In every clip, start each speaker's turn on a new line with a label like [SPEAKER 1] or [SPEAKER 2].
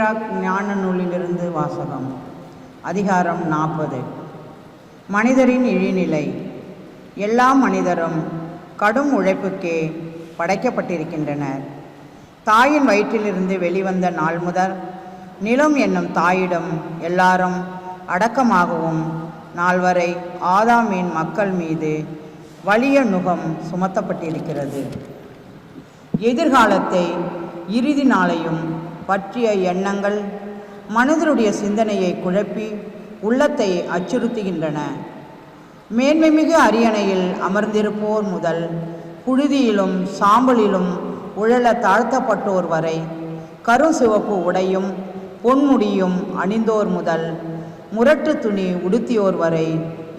[SPEAKER 1] சீராக் ஞான நூலிலிருந்து வாசகம். அதிகாரம் நாற்பது. மனிதரின் இழிநிலை. எல்லா மனிதரும் கடும் உழைப்புக்கே படைக்கப்பட்டிருக்கின்றனர். தாயின் வயிற்றிலிருந்து வெளிவந்த நாள் முதல் நிலம் என்னும் தாயிடம் எல்லாரும் அடக்கமாகவும் நால்வரை ஆதாமின் மக்கள் மீது வலிய நுகம் சுமத்தப்பட்டிருக்கிறது. எதிர்காலத்தை இறுதி நாளையும் பற்றிய எண்ணங்கள் மனிதனுடைய சிந்தனையை குழப்பி உள்ளத்தை அச்சுறுத்துகின்றன. மேன்மைமிகு அரியணையில் அமர்ந்திருப்போர் முதல் புழுதியிலும் சாம்பலிலும் உழல தாழ்த்தப்பட்டோர் வரை கருஞ்சிவப்பு உடையும் பொன்முடியும் அணிந்தோர் முதல் முரட்டு துணி உடுத்தியோர் வரை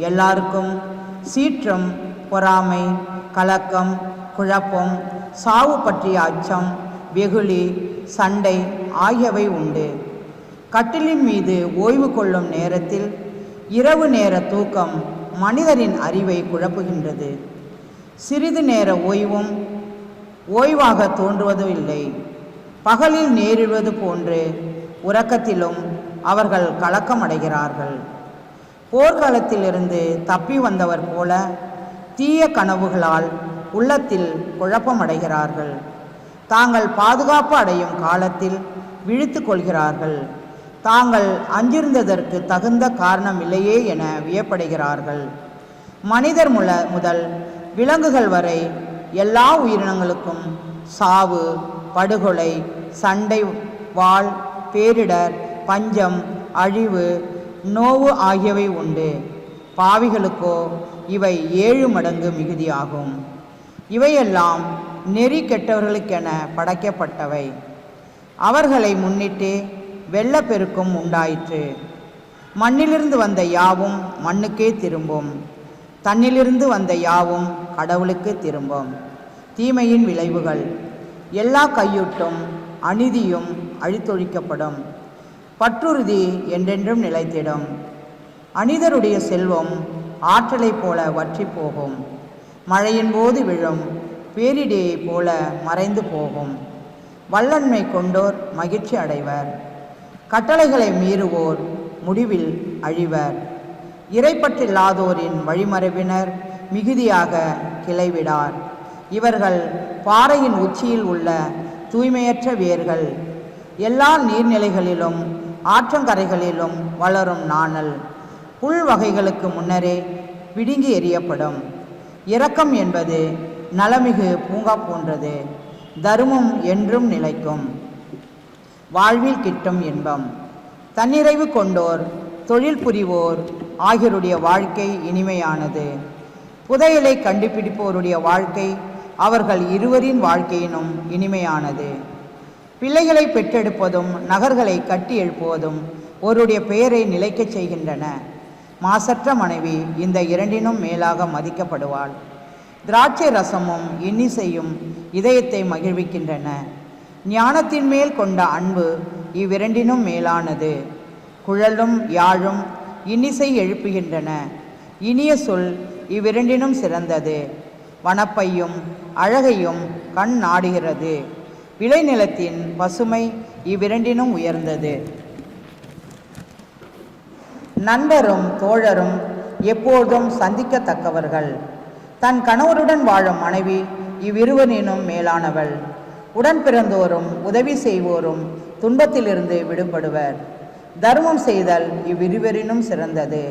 [SPEAKER 1] எல்லாருக்கும் சீற்றம் பொறாமை கலக்கம் குழப்பம் சாவு பற்றிய அச்சம் வெகுளி சண்டை ஆகியவை உண்டு. கட்டிலின் மீது ஓய்வு கொள்ளும் நேரத்தில் இரவு நேர தூக்கம் மனிதரின் அறிவை குழப்புகின்றது. சிறிது நேர ஓய்வும் ஓய்வாக தோன்றுவதும் இல்லை. பகலில் நேரிடுவது போன்று உறக்கத்திலும் அவர்கள் கலக்கமடைகிறார்கள். போர்க்காலத்திலிருந்து தப்பி வந்தவர் போல தீய கனவுகளால் உள்ளத்தில் குழப்பமடைகிறார்கள். தாங்கள் பாதுகாப்பு அடையும் காலத்தில் விழித்து கொள்கிறார்கள். தாங்கள் அஞ்சிருந்ததற்கு தகுந்த காரணம் இல்லையே என வியப்படைகிறார்கள். மனிதர் முல முதல் விலங்குகள் வரை எல்லா உயிரினங்களுக்கும் சாவு படுகொலை சண்டை வாள் பேரிடர் பஞ்சம் அழிவு நோவு ஆகியவை உண்டு. பாவிகளுக்கோ இவை ஏழு மடங்கு மிகுதியாகும். இவையெல்லாம் நெறி கெட்டவர்களுக்கென படைக்கப்பட்டவை. அவர்களை முன்னிட்டு வெள்ளப்பெருக்கும் உண்டாயிற்று. மண்ணிலிருந்து வந்த யாவும் மண்ணுக்கே திரும்பும். தன்னிலிருந்து வந்த யாவும் கடவுளுக்கு திரும்பும். தீமையின் விளைவுகள். எல்லா கையூட்டும் அநீதியும் அழித்தொழிக்கப்படும். பற்றுறுதி என்றென்றும் நிலைத்திடும். அனிதருடைய செல்வம் ஆற்றலைப் போல வற்றி போகும். மழையின் போது விழும். பேரிடியைப் போல மறைந்து போகும். வல்லன்மை கொண்டோர் மகிழ்ச்சி அடைவர். கட்டளைகளை மீறுவோர் முடிவில் அழிவர். இறைப்பற்றில்லாதோரின் வழிமரபினர் மிகுதியாக கிளைவிடார். இவர்கள் பாறையின் உச்சியில் உள்ள தூய்மையற்ற வேர்கள். எல்லா நீர்நிலைகளிலும் ஆற்றங்கரைகளிலும் வளரும் நாணல். புல் வகைகளுக்கு முன்னரே பிடுங்கி எறியப்படும். இரக்கம் என்பது நலமிகு பூங்கா போன்றது. தருமம் என்றும் நிலைக்கும். வாழ்வில் கிட்டும் இன்பம். தன்னிறைவு கொண்டோர் தொழில் புரிவோர் ஆகியோருடைய வாழ்க்கை இனிமையானது. புதையலை கண்டுபிடிப்போருடைய வாழ்க்கை அவர்கள் இருவரின் வாழ்க்கையினும் இனிமையானது. பிள்ளைகளை பெற்றெடுப்பதும் நகர்களை கட்டி எழுப்புவதும் ஒருடைய பெயரை நிலைக்கச் செய்கின்றன. மாசற்ற மனைவி இந்த இரண்டினும் மேலாக மதிக்கப்படுவாள். திராட்சை ரசமும் இன்னிசையும் இதயத்தை மகிழ்விக்கின்றன. ஞானத்தின் மேல் கொண்ட அன்பு இவ்விரண்டினும் மேலானது. குழலும் யாழும் இன்னிசை எழுப்புகின்றன. இனிய சொல் இவ்விரண்டினும் சிறந்தது. வனப்பையும் அழகையும் கண் நாடுகிறது. விளைநிலத்தின் பசுமை இவ்விரண்டினும் உயர்ந்தது. நண்பரும் தோழரும் எப்போதும் சந்திக்கத்தக்கவர்கள். தன் கணவருடன் வாழும் மனைவி இவ்விருவரினும் மேலானவள். உடன் பிறந்தோரும் உதவி செய்வோரும் துன்பத்திலிருந்து விடுபடுவர். தர்மம் செய்தல் இவ்விருவரினும் சிறந்தது.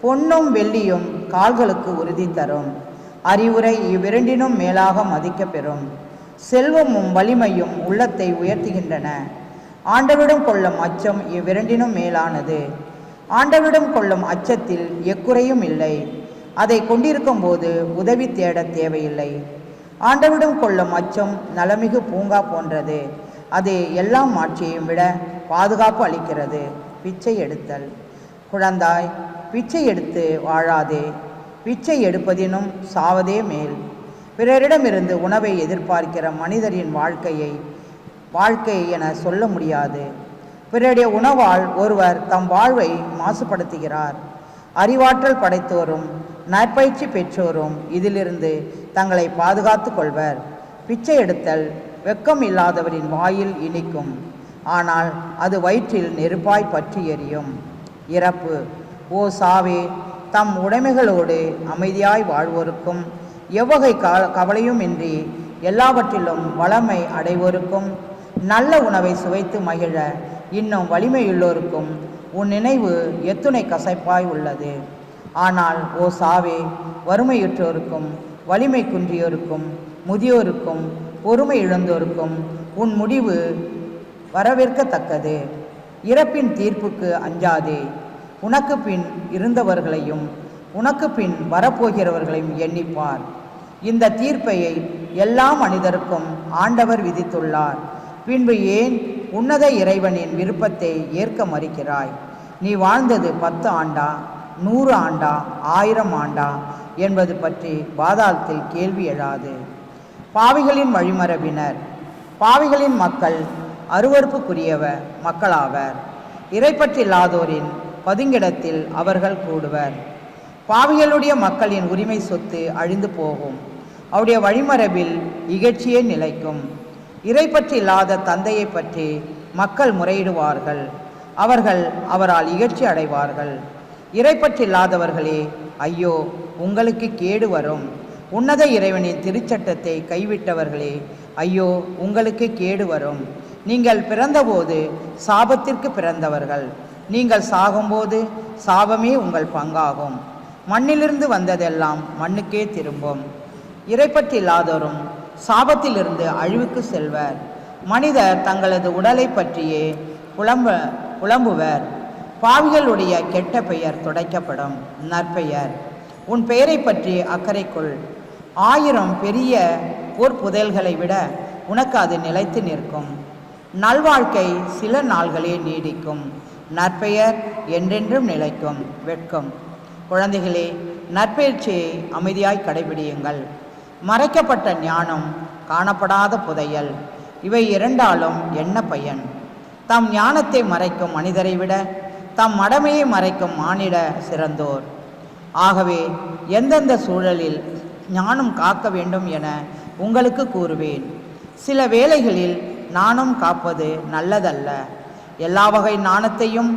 [SPEAKER 1] பொன்னும் வெள்ளியும் கால்களுக்கு உறுதி தரும். அறிவுரை இவ்விரண்டினும் மேலாக மதிக்கப்பெறும் செல்வமும் வலிமையும் உள்ளத்தை உயர்த்துகின்றன. ஆண்டவிடம் கொள்ளும் அச்சம் இவ்விரண்டினும் மேலானது. ஆண்டவிடம் கொள்ளும் அச்சத்தில் எக்குறையும் இல்லை. அதை கொண்டிருக்கும் போது உதவி தேட தேவையில்லை. ஆண்டவிடம் கொள்ளும் அச்சம் நலமிகு பூங்கா போன்றது. அது எல்லா மாட்சியையும் விட பாதுகாப்பு அளிக்கிறது. பிச்சை எடுத்தல். குழந்தாய் பிச்சை எடுத்து வாழாதே. பிச்சை எடுப்பதினும் சாவதே மேல். பிறரிடமிருந்து உணவை எதிர்பார்க்கிற மனிதரின் வாழ்க்கையை வாழ்க்கை என சொல்ல முடியாது. பிறருடைய உணவால் ஒருவர் தம் வாழ்வை மாசுபடுத்துகிறார். அறிவாற்றல் படைத்தோரும் நற்பயிற்சி பெற்றோரும் இதிலிருந்து தங்களை பாதுகாத்து கொள்வர். பிச்சை எடுத்தல் வெக்கம் இல்லாதவரின் வாயில் இனிக்கும். ஆனால் அது வயிற்றில் நெருப்பாய் பற்றி எரியும். இறப்பு. ஓ சாவே தம் உடைமைகளோடு அமைதியாய் வாழ்வோருக்கும் எவ்வகை க கவலையுமின்றி எல்லாவற்றிலும் வளமை அடைவோருக்கும் நல்ல உணவை சுவைத்து மகிழ இன்னும் வலிமையுள்ளோருக்கும் உன் நினைவு எத்துணை கசைப்பாய் உள்ளது. ஆனால் ஓ சாவே வறுமையுற்றோருக்கும் வலிமை குன்றியோருக்கும் முதியோருக்கும் பொறுமை இழந்தோருக்கும் உன் முடிவு வரவேற்கத்தக்கது. இறப்பின் தீர்ப்புக்கு அஞ்சாதே. உனக்கு பின் இருந்தவர்களையும் உனக்கு பின் வரப்போகிறவர்களையும் எண்ணிப்பார். இந்த தீர்ப்பையை எல்லா மனிதருக்கும் ஆண்டவர் விதித்துள்ளார். பின்பு ஏன் உன்னத இறைவனின் விருப்பத்தை ஏற்க மறுக்கிறாய்? நீ வாழ்ந்தது பத்து ஆண்டா? நூறு ஆண்டா ஆயிரம் ஆண்டா என்பது பற்றி பாதாளத்தில் கேள்வி எழாது. பாவிகளின் வழிமரபினர் பாவிகளின் மக்கள் அருவறுப்புக்குரியவ மக்களாவர். இறைப்பற்றில்லாதோரின் பதுங்கிடத்தில் அவர்கள் கூடுவர். பாவிகளுடைய மக்களின் உரிமை சொத்து அழிந்து போகும். அவருடைய வழிமரபில் இகழ்ச்சியே நிலைக்கும். இறைப்பற்றி இல்லாத தந்தையை பற்றி மக்கள் முறையிடுவார்கள். அவர்கள் அவரால் இகழ்ச்சி அடைவார்கள். இறைப்பற்றில்லாதவர்களே ஐயோ உங்களுக்கு கேடு வரும். உன்னத இறைவனின் திருச்சட்டத்தை கைவிட்டவர்களே ஐயோ உங்களுக்கு கேடு வரும். நீங்கள் பிறந்தபோது சாபத்திற்கு பிறந்தவர்கள். நீங்கள் சாகும்போது சாபமே உங்கள் பங்காகும். மண்ணிலிருந்து வந்ததெல்லாம் மண்ணுக்கே திரும்பும். இறைப்பற்றி இல்லாதோரும் சாபத்திலிருந்து அழிவுக்கு செல்வர். மனிதர் தங்களது உடலை பற்றியே புலம்ப புலம்புவர். பாவிகளுடைய கெட்ட பெயர் துடைக்கப்படும். நற்பெயர். உன் பெயரை பற்றி அக்கறை கொள். ஆயிரம் பெரிய பொற்புதையல்களை விட உனக்கு அது நிலைத்து நிற்கும். நல்வாழ்க்கை சில நாள்களே நீடிக்கும். நற்பெயர் என்றென்றும் நிலைக்கும். வெட்கும். குழந்தைகளே நற்பெயர்ச்சியை அமைதியாய் கடைபிடியுங்கள். மறைக்கப்பட்ட ஞானம் காணப்படாத புதையல். இவை இரண்டாலும் என்ன பயன்? தம் ஞானத்தை மறைக்கும் மனிதரை விட தம் மடமையை மறைக்கும் மானிட சிறந்தோர். ஆகவே எந்தெந்த சூழலில் ஞானம் காக்க வேண்டும் என உங்களுக்கு கூறுவேன். சில வேளைகளில் நாணம் காப்பது நல்லதல்ல. எல்லா வகை நாணத்தையும்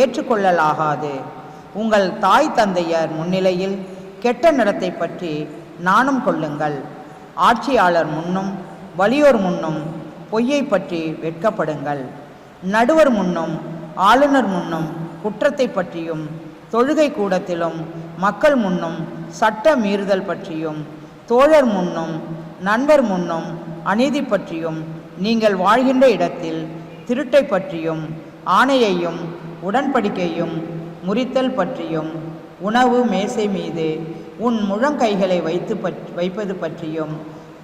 [SPEAKER 1] ஏற்றுக்கொள்ளலாகாது. உங்கள் தாய் தந்தையர் முன்னிலையில் கெட்ட நடத்தை பற்றி நாணம் கொள்ளுங்கள். ஆட்சியாளர் முன்னும் வலியோர் முன்னும் பொய்யை பற்றி வெட்கப்படுங்கள். நடுவர் முன்னும் ஆளுநர் முன்னும் குற்றத்தை பற்றியும் தொழுகை கூடத்திலும் மக்கள் முன்னும் சட்ட மீறுதல் பற்றியும் தோழர் முன்னும் நண்பர் முன்னும் அநீதி பற்றியும் நீங்கள் வாழ்கின்ற இடத்தில் திருட்டை பற்றியும் ஆணையையும் உடன்படிக்கையும் முறித்தல் பற்றியும் உணவு மேசை மீது உன் முழங்கைகளை வைத்து வைப்பது பற்றியும்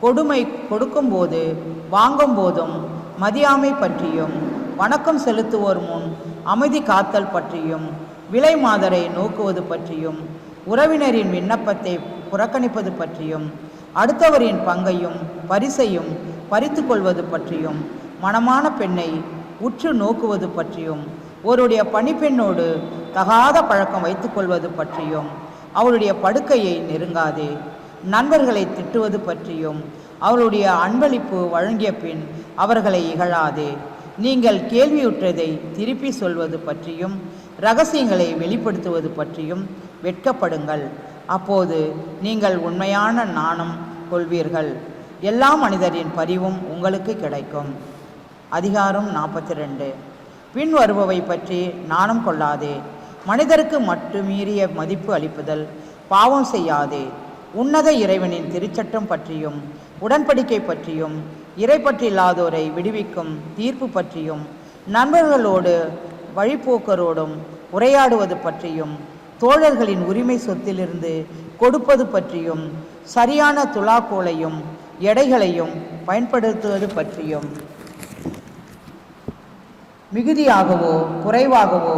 [SPEAKER 1] கொடுமை கொடுக்கும்போது வாங்கும்போதும் மதியாமை பற்றியும் வணக்கம் செலுத்துவோர் முன் அமைதி காத்தல் பற்றியும் விலை மாதரை நோக்குவது பற்றியும் உறவினரின் விண்ணப்பத்தை புறக்கணிப்பது பற்றியும் அடுத்தவரின் பங்கையும் பரிசையும் பறித்து கொள்வது பற்றியும் மணமான பெண்ணை உற்று நோக்குவது பற்றியும் ஒருடைய பணிப்பெண்ணோடு தகாத பழக்கம் வைத்துக்கொள்வது பற்றியும் அவளுடைய படுக்கையை நெருங்காதே நண்பர்களை திட்டுவது பற்றியும் அவருடைய அன்பளிப்பு வழங்கிய பின் அவர்களை இகழாதே. நீங்கள் கேள்வியுற்றதை திருப்பி சொல்வது பற்றியும் ரகசியங்களை வெளிப்படுத்துவது பற்றியும் வெட்கப்படுங்கள். அப்போது நீங்கள் உண்மையான நாணம் கொள்வீர்கள். எல்லா மனிதரின் பரிவும் உங்களுக்கு கிடைக்கும். அதிகாரம் நாற்பத்தி ரெண்டு பின் வருபவை பற்றி நாணம் கொள்ளாதே. மனிதருக்கு மட்டுமீறிய மதிப்பு அளிப்புதல் பாவம் செய்யாதே. உன்னத இறைவனின் திருச்சட்டம் பற்றியும் உடன்படிக்கை பற்றியும் இறை பற்றில்லாதோரை விடுவிக்கும் தீர்ப்பு பற்றியும் நண்பர்களோடு வழிப்போக்கரோடும் உரையாடுவது பற்றியும் தோழர்களின் உரிமை சொத்திலிருந்து கொடுப்பது பற்றியும் சரியான துலாக்கோலையும் எடைகளையும் பயன்படுத்துவது பற்றியும். மிகுதியாகவோ குறைவாகவோ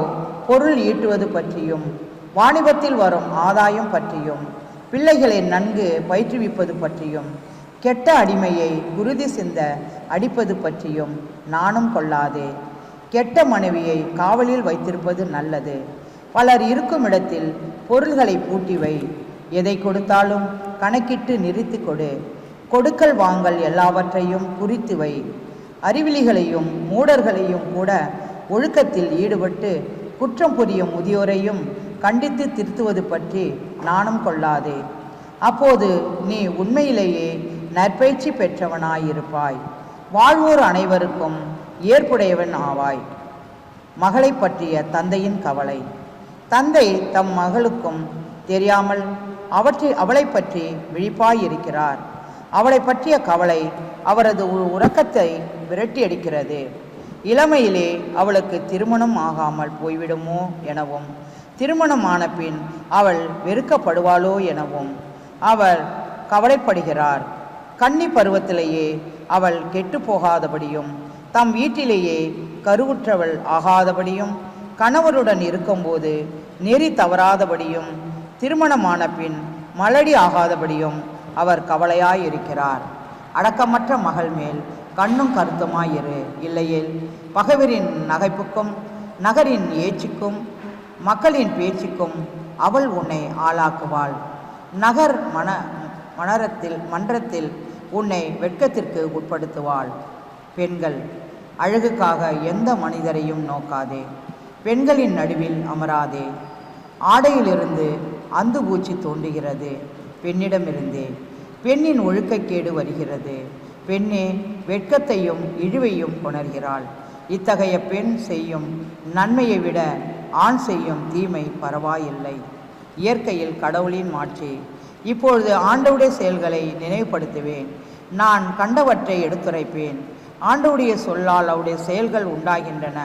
[SPEAKER 1] பொருள் ஈட்டுவது பற்றியும் வாணிபத்தில் வரும் ஆதாயம் பற்றியும் பிள்ளைகளை நன்கு பயிற்றுவிப்பது பற்றியும் கெட்ட அடிமையை குருதி சிந்த அடிப்பது பற்றியும் நாணம் கொள்ளாதே. கெட்ட மனைவியை காவலில் வைத்திருப்பது நல்லது. பலர் இருக்கும் இடத்தில் பொருள்களை பூட்டி வை. எதை கொடுத்தாலும் கணக்கிட்டு நிறுத்தி கொடு. கொடுக்கல் வாங்கல் எல்லாவற்றையும் குறித்து வை. அறிவிலிகளையும் மூடர்களையும் கூட ஒழுக்கத்தில் ஈடுபட்டு குற்றம் புரியும் முதியோரையும் கண்டித்து திருத்துவது பற்றி நாணம் கொள்ளாதே. அப்போது நீ உண்மையிலேயே நற்பயிற்சி பெற்றவனாயிருப்பாய். வாழ்வோர் அனைவருக்கும் ஏற்புடையவன் ஆவாய். மகளை பற்றிய தந்தையின் கவலை. தந்தை தம் மகளுக்கும் தெரியாமல் அவற்றை அவளை பற்றி விழிப்பாயிருக்கிறார். அவளை பற்றிய கவலை அவரது உறக்கத்தை விரட்டியடிக்கிறது. இளமையிலே அவளுக்கு திருமணம் ஆகாமல் போய்விடுமோ எனவும் திருமணமான பின் அவள் வெறுக்கப்படுவாளோ எனவும் அவர் கவலைப்படுகிறார். கன்னி பருவத்திலேயே அவள் கெட்டு போகாதபடியும் தம் வீட்டிலேயே கருவுற்றவள் ஆகாதபடியும் கணவருடன் இருக்கும்போது நெறி தவறாதபடியும் திருமணமான பின் மலடி ஆகாதபடியும் அவர் கவலையாயிருக்கிறார். அடக்கமற்ற மகள் மேல் கண்ணும் கருத்துமாயிரு இல்லையேல் பகைவரின் நகைப்புக்கும் நகரின் ஏச்சுக்கும் மக்களின் பேச்சுக்கும் அவள் உன்னை ஆளாக்குவாள். நகர் மன மணரத்தில் மன்றத்தில் உன்னை வெட்கத்திற்கு உட்படுத்துவாள். பெண்கள் அழகுக்காக எந்த மனிதரையும் நோக்காதே. பெண்களின் நடுவில் அமராதே. ஆடையிலிருந்து அந்து பூச்சி தோன்றுகிறது. பெண்ணிடமிருந்தே. பெண்ணின் ஒழுக்கக்கேடு வருகிறது. பெண்ணே வெட்கத்தையும் இழிவையும் கொணர்கிறாள் இத்தகைய பெண் செய்யும் நன்மையை விட ஆண் செய்யும் தீமை பரவாயில்லை. இயற்கையில் கடவுளின் மாற்றி இப்பொழுது ஆண்டவுடைய செயல்களை நினைவுபடுத்துவேன். நான் கண்டவற்றை எடுத்துரைப்பேன். ஆண்டவுடைய சொல்லால் அவருடைய செயல்கள் உண்டாகின்றன.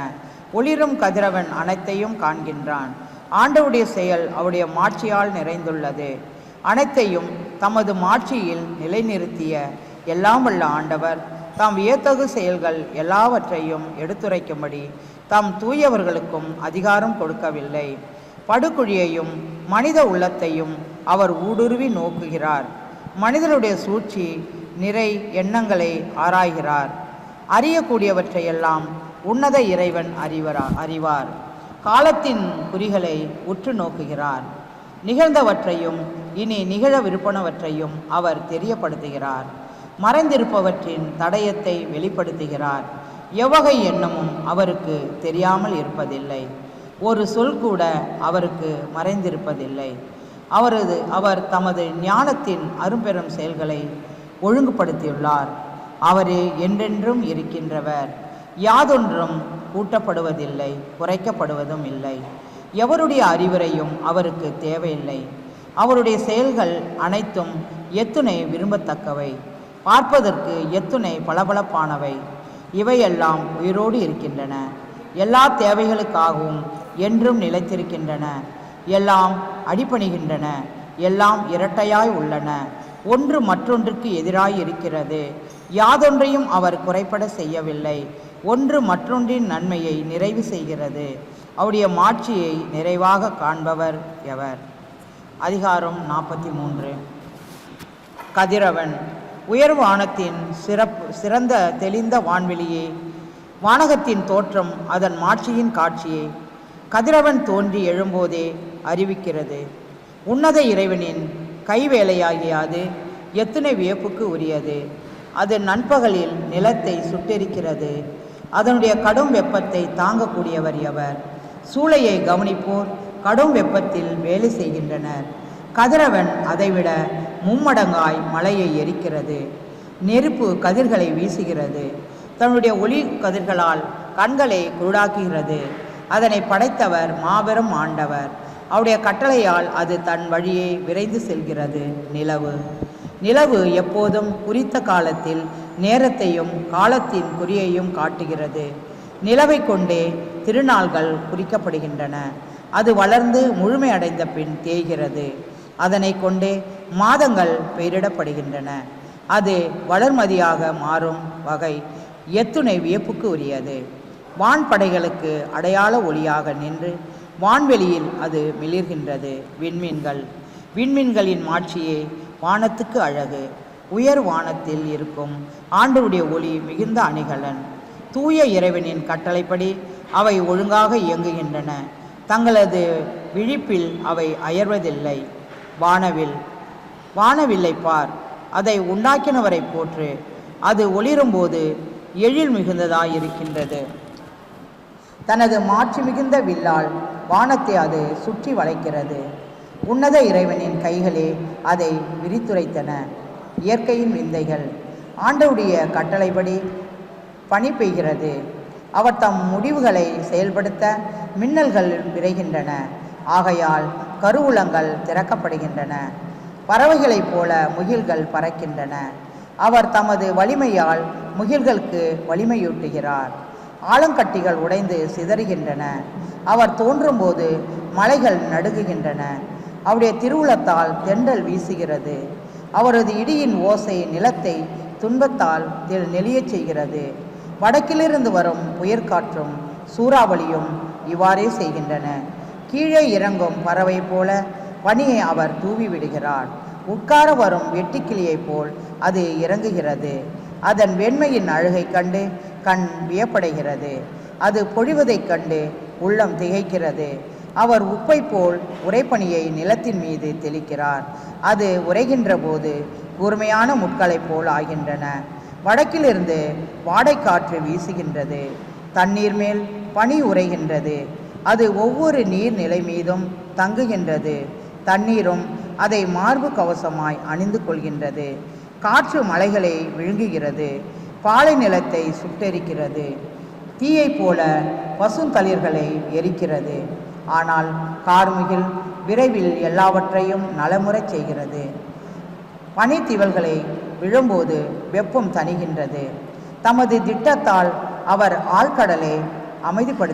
[SPEAKER 1] ஒளிரும் கதிரவன் அனைத்தையும் காண்கின்றான். ஆண்டவுடைய செயல் அவருடைய மாட்சியால் நிறைந்துள்ளது. அனைத்தையும் தமது மாட்சியில் நிலைநிறுத்திய எல்லாம் வல்ல ஆண்டவர் தாம் வியத்தகு செயல்கள் எல்லாவற்றையும் எடுத்துரைக்கும்படி தாம் தூயவர்களுக்கும் அதிகாரம் கொடுக்கவில்லை. படுகுழியையும் மனித உள்ளத்தையும் அவர் ஊடுருவி நோக்குகிறார். மனிதனுடைய சூழ்ச்சி நிறை எண்ணங்களை ஆராய்கிறார். அறியக்கூடியவற்றையெல்லாம் உன்னத இறைவன் அறிவரா அறிவார். காலத்தின் குறிகளை உற்று நோக்குகிறார். நிகழ்ந்தவற்றையும் இனி நிகழவிருப்பனவற்றையும் அவர் தெரியப்படுத்துகிறார். மறைந்திருப்பவற்றின் தடயத்தை வெளிப்படுத்துகிறார். எவ்வகை எண்ணமும் அவருக்கு தெரியாமல் இருப்பதில்லை. ஒரு சொல் கூட அவருக்கு மறைந்திருப்பதில்லை. அவரது அவர் தமது ஞானத்தின் அரும்பெரும் செயல்களை ஒழுங்குபடுத்தியுள்ளார். அவரே என்றென்றும் இருக்கின்றவர். யாதொன்றும் கூட்டப்படுவதில்லை குறைக்கப்படுவதும் இல்லை. எவருடைய அறிவுரையும் அவருக்கு தேவையில்லை. அவருடைய செயல்கள் அனைத்தும் எத்துணை விரும்பத்தக்கவை. பார்ப்பதற்கு எத்துணை பளபளப்பானவை. இவையெல்லாம் உயிரோடு இருக்கின்றன. எல்லா தேவைகளுக்காகவும் என்றும் நிலைத்திருக்கின்றன. எல்லாம் அடிபணிகின்றன எல்லாம் இரட்டையாய் உள்ளன. ஒன்று மற்றொன்றுக்கு எதிராய் இருக்கிறது. யாதொன்றையும் அவர் குறைபட செய்யவில்லை. ஒன்று மற்றொன்றின் நன்மையை நிறைவு செய்கிறது. அவருடைய மாட்சியை நிறைவாக காண்பவர் எவர்? அதிகாரம் நாற்பத்தி மூன்று கதிரவன். உயர் வானத்தின் சிறப்பு சிறந்த தெளிந்த வான்வெளியே வானகத்தின் தோற்றம் அதன் மாட்சியின் காட்சியே. கதிரவன் தோன்றி எழும்போதே அறிவிக்கிறது. உன்னத இறைவனின் கைவேலையாகிய அது எத்தனை வியப்புக்கு உரியது. அது நண்பகலில் நிலத்தை சுட்டெரிக்கிறது. அதனுடைய கடும் வெப்பத்தை தாங்கக்கூடியவர் எவர்? சூளையை கவனிப்போர் கடும் வெப்பத்தில் வேலை செய்கின்றனர். கதிரவன் அதைவிட மும்மடங்காய் மலையை எரிக்கிறது. நெருப்பு கதிர்களை வீசுகிறது. தன்னுடைய ஒளி கதிர்களால் கண்களை குருடாக்குகிறது. அதனை படைத்தவர் மாபெரும் ஆண்டவர். அவருடைய கட்டளையால் அது தன் வழியே விரைந்து செல்கிறது. நிலவு. நிலவு எப்போதும் குறித்த காலத்தில் நேரத்தையும் காலத்தின் குறியையும் காட்டுகிறது. நிலவை கொண்டே திருநாள்கள் குறிக்கப்படுகின்றன. அது வளர்ந்து முழுமையடைந்த பின் தேய்கிறது. அதனை கொண்டே மாதங்கள் பெயரிடப்படுகின்றன. அது வளர்மதியாக மாறும் வகை எத்துணை வியப்புக்கு உரியது. வான்படைகளுக்கு அடையாள ஒளியாக நின்று வான்வெளியில் அது மிளிர்கின்றது. விண்மீன்கள். விண்மீன்களின் மாட்சியே வானத்துக்கு அழகு. உயர் வானத்தில் இருக்கும் ஆண்டுடைய ஒளி மிகுந்த அணிகலன். தூய இறைவனின் கட்டளைப்படி அவை ஒழுங்காக இயங்குகின்றன. தங்களது விழிப்பில் அவை அயர்வதில்லை. வானவில். வானவில்லை பார். அதை உண்டாக்கினவரை போற்று. அது ஒளிரும்போது எழில் மிகுந்ததாயிருக்கின்றது. தனது மாட்சி மிகுந்த வில்லால் வானத்தை அது சுற்றி வளைக்கிறது. உன்னத இறைவனின் கைகளே அதை விரித்துரைத்தன. இயற்கையின் விந்தைகள் ஆண்டவுடைய கட்டளைப்படி பணி பெய்கிறது. அவர் தம் முடிவுகளை செயல்படுத்த மின்னல்கள் விரைகின்றன. ஆகையால் கருவூலங்கள் திறக்கப்படுகின்றன. பறவைகளைப் போல முகில்கள் பறக்கின்றன. அவர் தமது வலிமையால் முகில்களுக்கு வலிமையூட்டுகிறார். ஆலங்கட்டிகள் உடைந்து சிதறுகின்றன. அவர் தோன்றும்போது மலைகள் நடுங்குகின்றன. அவருடைய திருவுளத்தால் தெண்டல் வீசுகிறது. அவரது இடியின் ஓசை நிலத்தை துன்பத்தால் நெளியச் செய்கிறது. வடக்கிலிருந்து வரும் புயற்காற்றும் சூறாவளியும் இவ்வாறே செய்கின்றன. கீழே இறங்கும் பறவை போல பனியை அவர் தூவி விடுகிறார் உட்கார வரும் வெட்டுக்கிளியைப் போல் அது இறங்குகிறது. அதன் வெண்மையின் அழுகை கண்டு கண் வியப்படைகிறது. அது பொழிவதைக் கண்டு உள்ளம் திகைக்கிறது. அவர் உப்பை போல் உரைப்பணியை நிலத்தின் மீது தெளிக்கிறார். அது உரைகின்ற போது கூர்மையான முட்களைப் போல் ஆகின்றன. வடக்கிலிருந்து வாடைக்காற்று வீசுகின்றது. தண்ணீர் மேல் பனி உரைகின்றது அது ஒவ்வொரு நீர்நிலை மீதும் தங்குகின்றது. தண்ணீரும் அதை மார்பு கவசமாய் அணிந்து கொள்கின்றது. காற்று மலைகளை விழுங்குகிறது. பாலை நிலத்தை சுட்டெரிக்கிறது. தீயைப் போல பசுந்தளிர்களை எரிக்கிறது. ஆனால் கார்முகில் விரைவில் எல்லாவற்றையும் நலமுறச் செய்கிறது. பனித்திவல்களை விழும்போது வெப்பம் தணிகின்றது. தமது திட்டத்தால் அவர் ஆழ்கடலை அமைதிப்படுத்த